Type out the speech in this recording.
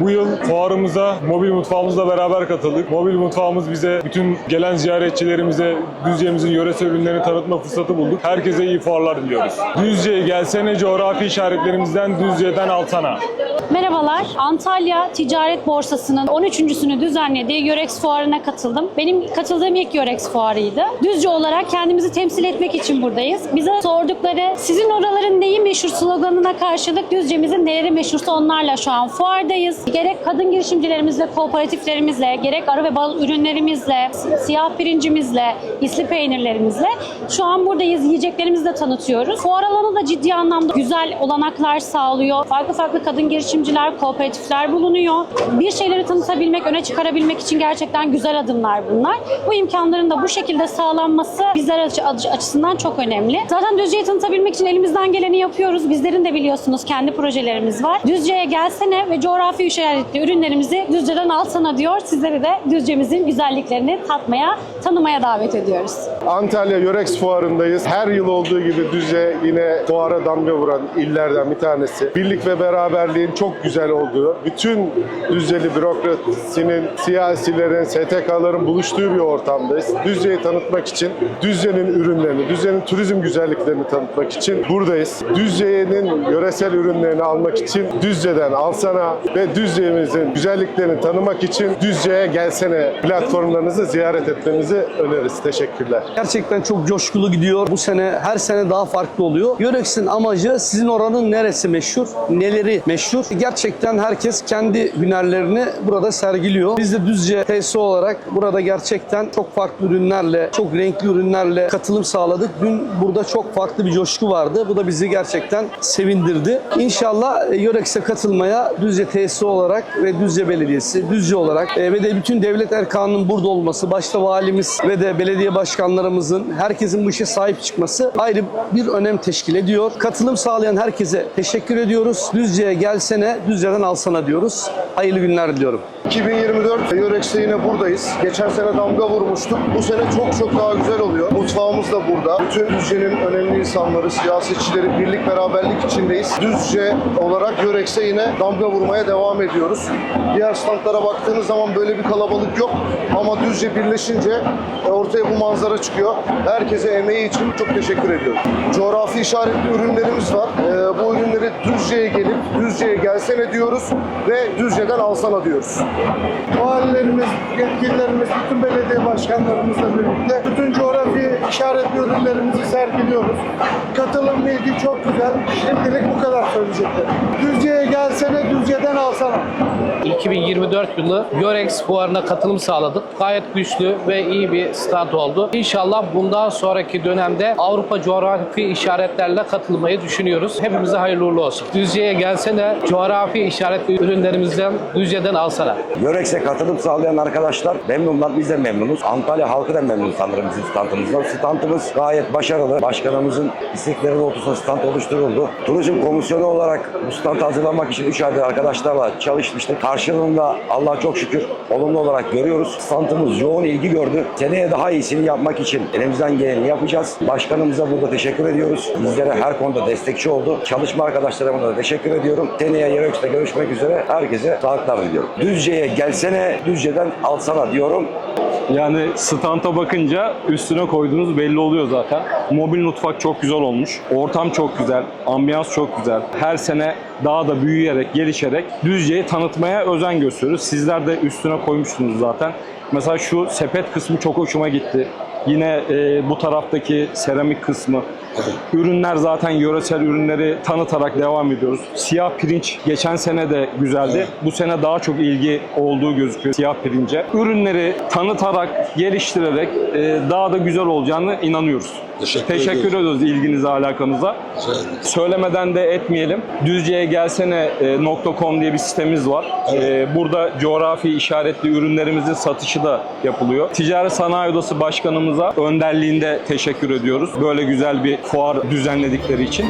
Bu yıl fuarımıza mobil mutfağımızla beraber katıldık. Mobil mutfağımız bize bütün gelen ziyaretçilerimize Düzce'mizin yöresel ürünlerini tanıtma fırsatı bulduk. Herkese iyi fuarlar diliyoruz. Düzce'ye gelsene coğrafi işaretlerimizden Düzce'den alsana. Merhabalar. Antalya Ticaret Borsası'nın 13.sünü düzenlediği Görex Fuarı'na katıldım. Benim katıldığım ilk Görex Fuarı'ydı. Düzce olarak kendimizi temsil etmek için buradayız. Bize sordukları sizin oraların neyi meşhur sloganına karşılık Düzce'mizin neleri meşhursa onlarla şu an fuardayız. Gerek kadın girişimcilerimizle, kooperatiflerimizle, gerek arı ve bal ürünlerimizle, siyah pirincimizle, isli peynirlerimizle şu an buradayız. Yiyeceklerimizi de tanıtıyoruz. Fuar alanı da ciddi anlamda güzel olanaklar sağlıyor. Farklı farklı kadın girişimciler, kooperatifler bulunuyor. Bir şeyleri tanıtabilmek, öne çıkarabilmek için gerçekten güzel adımlar bunlar. Bu imkanların da bu şekilde sağlanması bizler açı- açı- açısından çok önemli. Zaten Düzce'yi tanıtabilmek için elimizden geleni yapıyoruz. Bizlerin de biliyorsunuz kendi projelerimiz var. Düzce'ye gelsene ve coğrafi işaretli ürünlerimizi Düzce'den alsana diyor. Sizleri de Düzce'mizin güzelliklerini tatmaya, tanımaya davet ediyoruz. Antalya Yorex Fuarı'ndayız. Her yıl olduğu gibi Düzce yine fuara damga vuran illerden bir tanesi. Birlik ve beraberliğin çok güzel olduğu, bütün Düzceli bürokrasinin, siyasilerin, STK'ların buluştuğu bir ortamdayız. Düzce'yi tanıtmak için, Düzce'nin ürünlerini, Düzce'nin turizm güzelliklerini tanıtmak için buradayız. Düzce'nin yöresel ürünlerini almak için Düzce'den alsana ve Düzce'mizin güzelliklerini tanımak için Düzce'ye gelsene platformlarınızı ziyaret etmenizi öneririz. Teşekkürler. Gerçekten çok coşkulu gidiyor. Bu sene her sene daha farklı oluyor. Yörex'in amacı sizin oranın neresi meşhur, neleri meşhur. Gerçekten herkes kendi hünerlerini burada sergiliyor. Biz de Düzce TS olarak burada gerçekten çok farklı ürünlerle, çok renkli ürünlerle katılım sağladık. Dün burada çok farklı bir coşku vardı. Bu da bizi gerçekten sevindirdi. İnşallah Yörex'e katılmaya Düzce TS olarak ve Düzce Belediyesi, Düzce olarak e, ve de bütün devlet erkanının burada olması, başta valimiz ve de belediye başkanlarımızın, herkesin bu işe sahip çıkması ayrı bir önem teşkil ediyor. Katılım sağlayan herkese teşekkür ediyoruz. Düzce'ye gelsene, Düzce'den alsana diyoruz. Hayırlı günler diliyorum. 2024 Eurex'te yine buradayız. Geçen sene damga vurmuştuk. Bu sene çok çok daha güzel oluyor. Mutfağımız da burada. Bütün Düzce'nin önemli insanları, siyasetçileri birlik beraberlik içindeyiz. Düzce olarak Eurex'e yine damga vurmaya devam ediyoruz. Diğer standlara baktığınız zaman böyle bir kalabalık yok. Ama Düzce birleşince e, ortaya bu manzara çıkıyor. Herkese emeği için çok teşekkür ediyorum. Coğrafi işaretli ürünlerimiz var. E, bu ürünleri Düzce'ye gelip Düzce'ye gelsene diyoruz ve Düzce'den alsana diyoruz. Valilerimiz, yetkililerimiz, bütün belediye başkanlarımızla birlikte bütün coğrafi işaretli ürünlerimizi sergiliyoruz. Katılım bilgi çok güzel. Şimdilik bu kadar söyleyeceklerim. Düzce'ye gelsene, Düzce'den alsana. 2024 yılı Görex fuarına katılım sağladık. Gayet güçlü ve iyi bir stand oldu. İnşallah bundan sonraki dönemde Avrupa coğrafi işaretlerle katılmayı düşünüyoruz. Hepimize hayırlı uğurlu olsun. Düzce'ye gelsene coğrafi işaretli ürünlerimizden Düzce'den alsana. Yörex'e katılım sağlayan arkadaşlar memnunlar, biz de memnunuz. Antalya halkı da memnun sanırım bizim standımızdan. Standımız gayet başarılı. Başkanımızın istekleri doğrultusunda stand oluşturuldu. Turizm komisyonu olarak bu standı hazırlamak için 3 aydır arkadaşlarla çalışmıştık. Karşılığında Allah'a çok şükür olumlu olarak görüyoruz. Standımız yoğun ilgi gördü. Seneye daha iyisini yapmak için elimizden geleni yapacağız. Başkanımıza burada teşekkür ediyoruz. Bizlere her konuda destekçi oldu. Çalışma arkadaşlarıma da teşekkür ediyorum. Seneye Yörex'te görüşmek üzere. Herkese sağlıklar diliyorum. Düzce'ye gelsene, Düzce'den alsana diyorum. Yani standa bakınca üstüne koyduğunuz belli oluyor zaten. Mobil mutfak çok güzel olmuş. Ortam çok güzel. Ambiyans çok güzel. Her sene daha da büyüyerek, gelişerek Düzce'yi tanıtmaya özen gösteriyoruz. Sizler de üstüne koymuşsunuz zaten. Mesela şu sepet kısmı çok hoşuma gitti. Yine e, bu taraftaki seramik kısmı. Ürünler zaten yöresel ürünleri tanıtarak devam ediyoruz. Siyah pirinç geçen sene de güzeldi. Bu sene daha çok ilgi olduğu gözüküyor siyah pirince. Ürünleri tanıtarak, geliştirerek e, daha da güzel olacağını inanıyoruz. Teşekkür, ediyoruz ilginize, alakanıza. Söylemeden de etmeyelim. Düzce'ye gelsene.com diye bir sitemiz var. E, burada coğrafi işaretli ürünlerimizin satışı da yapılıyor. Ticaret Sanayi Odası Başkanımıza önderliğinde teşekkür ediyoruz. Böyle güzel bir fuar düzenledikleri için.